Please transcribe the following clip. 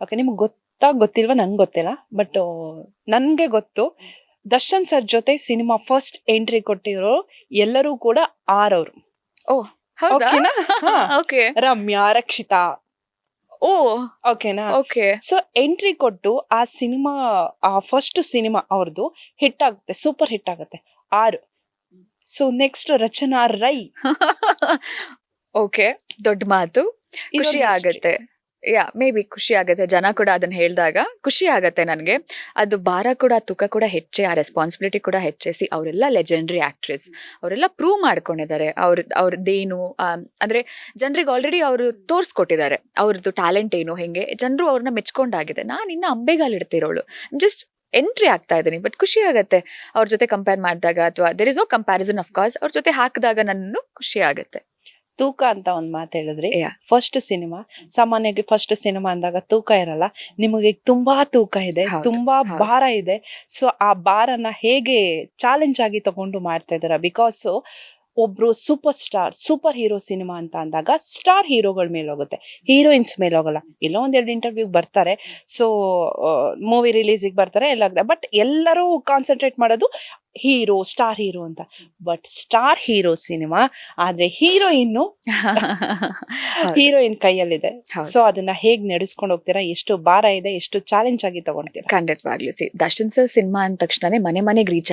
Okay ನಿಮ್ಗೆ ಗೊತ್ತಾ ಗೊತ್ತಿಲ್ವಾ? ನಂಗೆ ಗೊತ್ತಿಲ್ಲ. ಬಟ್ ನನಗೆ ಗೊತ್ತು. ದರ್ಶನ್ ಸರ್ ಜೊತೆ ಸಿನಿಮಾ ಫಸ್ಟ್ ಎಂಟ್ರಿ ಕೊಟ್ಟಿರೋ ಎಲ್ಲರೂ ಕೂಡ ಆರವ್ರು. ಹೌದಾ? ಓಕೆನಾ? ಹಾ. ಓಕೆ. ರಮ್ಯಾ ರಕ್ಷಿತಾ. ಓ ಓಕೆನಾ? ಓಕೆ. ಸೊ ಎಂಟ್ರಿ ಕೊಟ್ಟು ಆ ಸಿನಿಮಾ ಆ ಫಸ್ಟ್ ಸಿನಿಮಾ ಅವ್ರದ್ದು ಹಿಟ್ ಆಗುತ್ತೆ ಸೂಪರ್ ಹಿಟ್ ಆಗುತ್ತೆ. ಆರು. So next Rachana Rai. Okay ದೊಡ್ಡ ಮಾತು. ಖುಷಿ ಆಗತ್ತೆ. ಯಾ ಮೇ ಬಿ ಖುಷಿ ಆಗುತ್ತೆ. ಜನ ಕೂಡ ಅದನ್ನ ಹೇಳಿದಾಗ ಖುಷಿ ಆಗುತ್ತೆ ನನಗೆ. ಅದು ಭಾರ ಕೂಡ, ತುಕ ಕೂಡ ಹೆಚ್ಚೆ, ಆ ರೆಸ್ಪಾನ್ಸಿಬಿಲಿಟಿ ಕೂಡ ಹೆಚ್ಚಿಸಿ ಅವರೆಲ್ಲ ಲೆಜೆಂಡ್ರಿ ಆಕ್ಟ್ರೆಸ್ ಅವರೆಲ್ಲ ಪ್ರೂವ್ ಮಾಡ್ಕೊಂಡಿದ್ದಾರೆ. ಅವ್ರ ಅವ್ರದ್ದೇನು ಅಂದರೆ ಜನರಿಗೆ ಆಲ್ರೆಡಿ ಅವರು ತೋರಿಸ್ಕೊಟ್ಟಿದ್ದಾರೆ. ಅವ್ರದ್ದು ಟ್ಯಾಲೆಂಟ್ ಏನು, ಹೇಗೆ, ಜನರು ಅವ್ರನ್ನ ಮೆಚ್ಕೊಂಡಾಗಿದೆ. ನಾನು ಇನ್ನು ಅಂಬೆಗಾಲ್ ಇಡ್ತಿರೋಳು ಜಸ್ಟ್ ಎಂಟ್ರಿ ಆಗ್ತಾ ಇದ್ದೀನಿ ಬಟ್ ಖುಷಿ ಆಗುತ್ತೆ. ಅವ್ರ ಜೊತೆ ಕಂಪೇರ್ ಮಾಡಿದಾಗ ಅಥವಾ there is no comparison cause ಅವ್ರ ಜೊತೆ ಹಾಕಿದಾಗ ನನ್ನನ್ನು ಖುಷಿ ಆಗತ್ತೆ. ತೂಕ ಅಂತ ಒಂದ್ ಮಾತು ಹೇಳಿದ್ರಿ. Yeah. ಫಸ್ಟ್ ಸಿನಿಮಾ ಸಾಮಾನ್ಯವಾಗಿ ಫಸ್ಟ್ ಸಿನಿಮಾ ಅಂದಾಗ ತೂಕ ಇರಲ್ಲ. ನಿಮಗೆ ತುಂಬಾ ತೂಕ ಇದೆ ಹೌದು, ತುಂಬಾ ಹೌದು. ಭಾರ ಇದೆ. ಸೊ ಆ ಭಾರನ ಹೇಗೆ ಚಾಲೆಂಜ್ ಆಗಿ ತಗೊಂಡು ಮಾಡ್ತಾ ಇದಾರ ಬಿಕಾಸ್ ಒಬ್ರು super star super hero cinema ಅಂತ ಅಂದಾಗ ಸ್ಟಾರ್ ಹೀರೋಗಳ ಮೇಲೆ ಹೋಗುತ್ತೆ. ಹೀರೋಯಿನ್ಸ್ ಮೇಲೆ ಹೋಗಲ್ಲ. ಎಲ್ಲೋ ಒಂದೆರಡು ಇಂಟರ್ವ್ಯೂಗೆ ಇಂಟರ್ವ್ಯೂ ಬರ್ತಾರೆ. ಸೊ ಮೂವಿ ರಿಲೀಸಿಗೆ ಬರ್ತಾರೆ ಎಲ್ಲ ಬಟ್ ಎಲ್ಲರೂ ಕಾನ್ಸಂಟ್ರೇಟ್ ಮಾಡೋದು ಹೀರೋ ಸ್ಟಾರ್ ಹೀರೋ ಅಂತ. ಬಟ್ ಸ್ಟಾರ್ ಹೀರೋ ಸಿನಿಮಾ ಆದ್ರೆ ಹೀರೋಯಿನ್. ಹೀರೋಯಿನ್ ಕೈಯಲ್ಲಿದೆ. ಸೊ ಅದನ್ನ ಹೇಗ್ ನಡೆಸ್ಕೊಂಡು ಹೋಗ್ತೀರಾ ಎಷ್ಟು ಭಾರ ಇದೆ ಎಷ್ಟು ಚಾಲೆಂಜ್ ಆಗಿ ತಗೊಳ್ತೀರಾ ಖಂಡಿತವಾಗ್ಲೂ. ಸಿ ದರ್ಶನ್ ಸರ್ ಸಿನಿಮಾ ಅಂದ ತಕ್ಷಣನೇ ಮನೆ ಮನೆಗೆ ರೀಚ್